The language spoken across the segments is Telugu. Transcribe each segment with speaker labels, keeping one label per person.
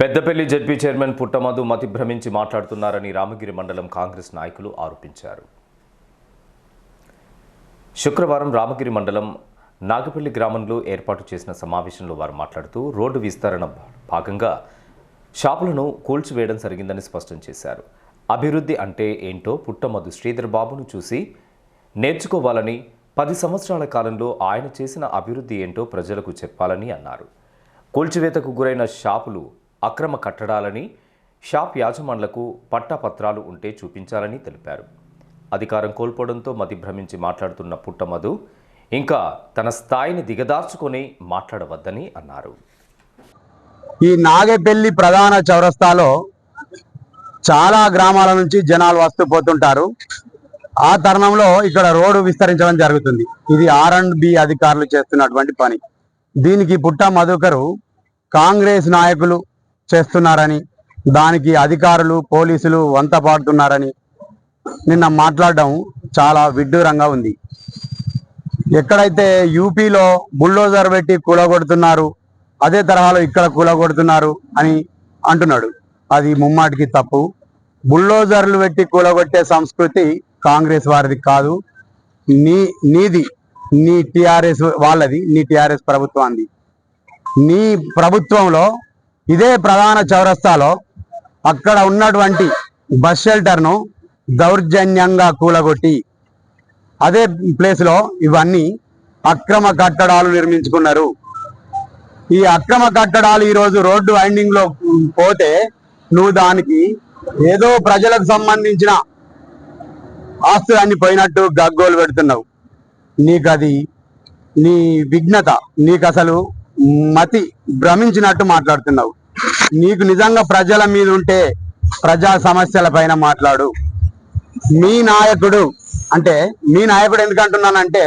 Speaker 1: పెద్దపల్లి జడ్పీ చైర్మన్ పుట్టమధు మతి భ్రమించి మాట్లాడుతున్నారని రామగిరి మండలం కాంగ్రెస్ నాయకులు ఆరోపించారు. శుక్రవారం రామగిరి మండలం నాగపల్లి గ్రామంలో ఏర్పాటు చేసిన సమావేశంలో వారు మాట్లాడుతూ రోడ్డు విస్తరణ భాగంగా షాపులను కూల్చివేయడం జరిగిందని స్పష్టం చేశారు. అభివృద్ధి అంటే ఏంటో పుట్టమధు శ్రీధర్ బాబును చూసి నేర్చుకోవాలని పది సంవత్సరాల కాలంలో ఆయన చేసిన అభివృద్ధి ఏంటో ప్రజలకు చెప్పాలని అన్నారు. కూల్చివేతకు గురైన షాపులు అక్రమ కట్టడాలని షాప్ యాజమాన్లకు పట్టాపత్రాలు ఉంటే చూపించాలని తెలిపారు. అధికారం కోల్పోవడంతో మతి భ్రమించి మాట్లాడుతున్న పుట్టమధు ఇంకా తన స్థాయిని దిగదార్చుకొని మాట్లాడవద్దని అన్నారు.
Speaker 2: ఈ నాగేపల్లి ప్రధాన చౌరస్తాలో చాలా గ్రామాల నుంచి జనాలు వస్తూ పోతుంటారు. ఆ తరుణంలో ఇక్కడ రోడ్డు విస్తరించడం జరుగుతుంది. ఇది ఆర్ అండ్ బి అధికారులు చేస్తున్నటువంటి పని. దీనికి పుట్ట మధుకరు కాంగ్రెస్ నాయకులు చేస్తున్నారని దానికి అధికారులు పోలీసులు వంత పాడుతున్నారని నిన్న మాట్లాడడం చాలా విడ్డూరంగా ఉంది. ఎక్కడైతే యూపీలో బుల్డోజర్ పెట్టి కూలగొడుతున్నారు అదే తరహాలో ఇక్కడ కూలగొడుతున్నారు అని అంటున్నాడు. అది ముమ్మాటికి తప్పు. బుల్డోజర్లు పెట్టి కూలగొట్టే సంస్కృతి కాంగ్రెస్ వారిది కాదు. నీ నీది నీ టిఆర్ఎస్ వాళ్ళది నీ టిఆర్ఎస్ ప్రభుత్వాన్ని నీ ప్రభుత్వంలో ఇదే ప్రధాన చౌరస్తాలో అక్కడ ఉన్నటువంటి బస్ షెల్టర్ను దౌర్జన్యంగా కూలగొట్టి అదే ప్లేస్లో ఇవన్నీ అక్రమ కట్టడాలు నిర్మించుకున్నారు. ఈ అక్రమ కట్టడాలు ఈరోజు రోడ్డు వైండింగ్లో పోతే నువ్వు దానికి ఏదో ప్రజలకు సంబంధించిన ఆస్తులన్నీ పోయినట్టు గగ్గోలు పెడుతున్నావు. నీకు అది నీ విఘ్నత నీకు అసలు మతి భ్రమించినట్టు మాట్లాడుతున్నావు. నీకు నిజంగా ప్రజల మీద ఉంటే ప్రజా సమస్యల పైన మాట్లాడు. మీ నాయకుడు అంటే మీ నాయకుడు ఎందుకు అంటున్నానంటే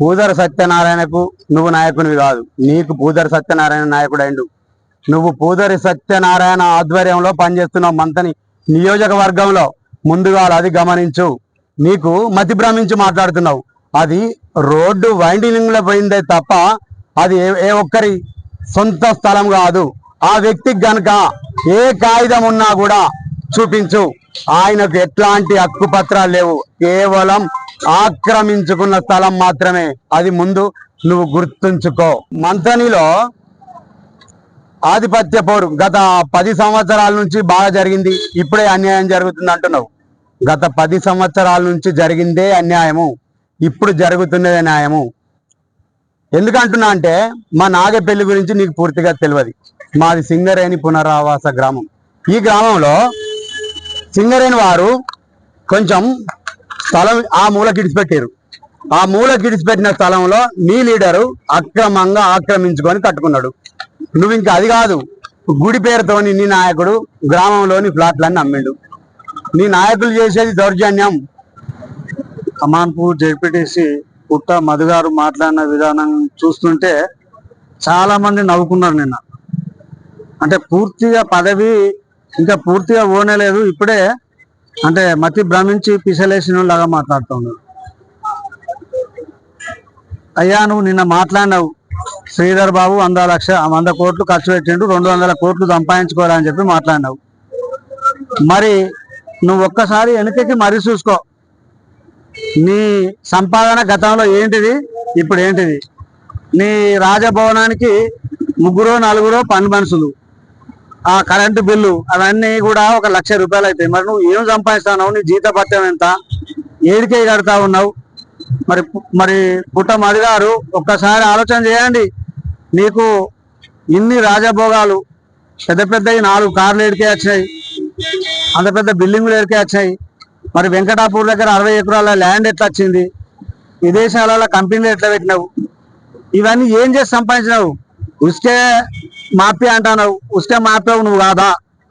Speaker 2: పూదర సత్యనారాయణకు నువ్వు నాయకునివి కాదు. నీకు పూదర సత్యనారాయణ నాయకుడు అయిండు నువ్వు పూదరి సత్యనారాయణ ఆధ్వర్యంలో పనిచేస్తున్నావు మంతని నియోజకవర్గంలో. ముందుగా అది గమనించు. నీకు మతి భ్రమించి మాట్లాడుతున్నావు. అది రోడ్డు వైండింగ్లో పోయిందే తప్ప అది ఏ ఒక్కరి సొంత స్థలం కాదు. ఆ వ్యక్తికి గనక ఏ కాగితం ఉన్నా కూడా చూపించు. ఆయనకు ఎట్లాంటి హక్కు పత్రాలు లేవు. కేవలం ఆక్రమించుకున్న స్థలం మాత్రమే. అది ముందు నువ్వు గుర్తుంచుకో. మంతనిలో ఆధిపత్య పోరు. గత పది సంవత్సరాల నుంచి బాగా జరిగింది. ఇప్పుడే అన్యాయం జరుగుతుంది అంటున్నావు. గత పది సంవత్సరాల నుంచి జరిగిందే అన్యాయము. ఇప్పుడు జరుగుతున్నదే న్యాయము. ఎందుకంటున్నా అంటే మా నాగపల్లి గురించి నీకు పూర్తిగా తెలియదు. మాది సింగరేణి పునరావాస గ్రామం. ఈ గ్రామంలో సింగరేణి వారు కొంచెం స్థలం ఆ మూలకి ఇడిచిపెట్టారు ఆ మూలకి ఇడిచిపెట్టిన స్థలంలో నీ లీడరు అక్రమంగా ఆక్రమించుకొని కట్టుకున్నాడు నువ్వు ఇంకా అది కాదు గుడి పేరుతోని నీ నాయకుడు గ్రామంలోని ఫ్లాట్లన్నీ అమ్మిండు. నీ నాయకులు చేసేది దౌర్జన్యం. కమాన్పూర్ జెడ్పీటీసీ పుట్ట మధుగారు మాట్లాడిన విధానం చూస్తుంటే చాలా మంది నవ్వుకున్నారు నిన్న. అంటే పూర్తిగా పదవి ఇంకా పూర్తిగా ఓనేలేదు ఇప్పుడే అంటే మతి భ్రమించి పిసలేసిన లాగా మాట్లాడుతున్నాడు అయ్యా నువ్వు నిన్న మాట్లాడినావు. శ్రీధర్ బాబు వంద లక్ష వంద కోట్లు ఖర్చు పెట్టిండు రెండు వందల కోట్లు సంపాదించుకోవాలని చెప్పి మాట్లాడినావు. మరి నువ్వు ఒక్కసారి వెనకకి మరీ చూసుకో. నీ సంపాదన గతంలో ఏంటిది? ఇప్పుడు ఏంటిది? నీ రాజభవనానికి ముగ్గురో నలుగురో పని మనుషులు. ఆ కరెంటు బిల్లు అవన్నీ కూడా ఒక లక్ష రూపాయలు అవుతాయి మరి నువ్వు ఏం సంపాదిస్తున్నావు? నీ జీతపత్యం ఎంత? ఏడికే కడతా ఉన్నావు? మరి మరి పుట్ట మది గారు ఒక్కసారి ఆలోచన చేయండి. నీకు ఇన్ని రాజభోగాలు పెద్ద పెద్దవి నాలుగు కార్లు ఎడికే వచ్చినాయి అంత పెద్ద బిల్డింగులు ఎడికే వచ్చాయి. మరి వెంకటాపూర్ దగ్గర అరవై ఎకరాల ల్యాండ్ ఎట్లా వచ్చింది విదేశాలలో కంపెనీలు ఎట్లా పెట్టినావు? ఇవన్నీ ఏం చేసి సంపాదించినావు? ఉస్కే మాఫీ అంటున్నావు. ఉస్కే మాఫీ నువ్వు కాదా?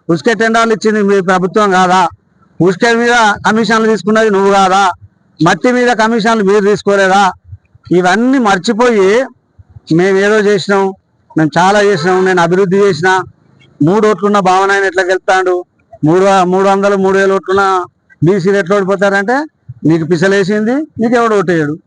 Speaker 2: ఉస్కే టెండర్లు ఇచ్చింది మీ ప్రభుత్వం కాదా? ఉస్కే మీద కమిషన్లు తీసుకున్నది నువ్వు కాదా? మట్టి మీద కమిషన్లు మీరు తీసుకోలేదా? ఇవన్నీ మర్చిపోయి మేము ఏదో చేసినాం మేము చాలా చేసినాం నేను అభివృద్ధి చేసిన. మూడు ఓట్లున్న భావన ఆయన ఎట్లా గెలుస్తాడు మూడు మూడు వందలు మూడు వేలు ఓట్లున్న బీసీలు ఎట్లా ఓడిపోతారంటే నీకు పిసలేసింది నీకు ఎవడు ఓటేయడు.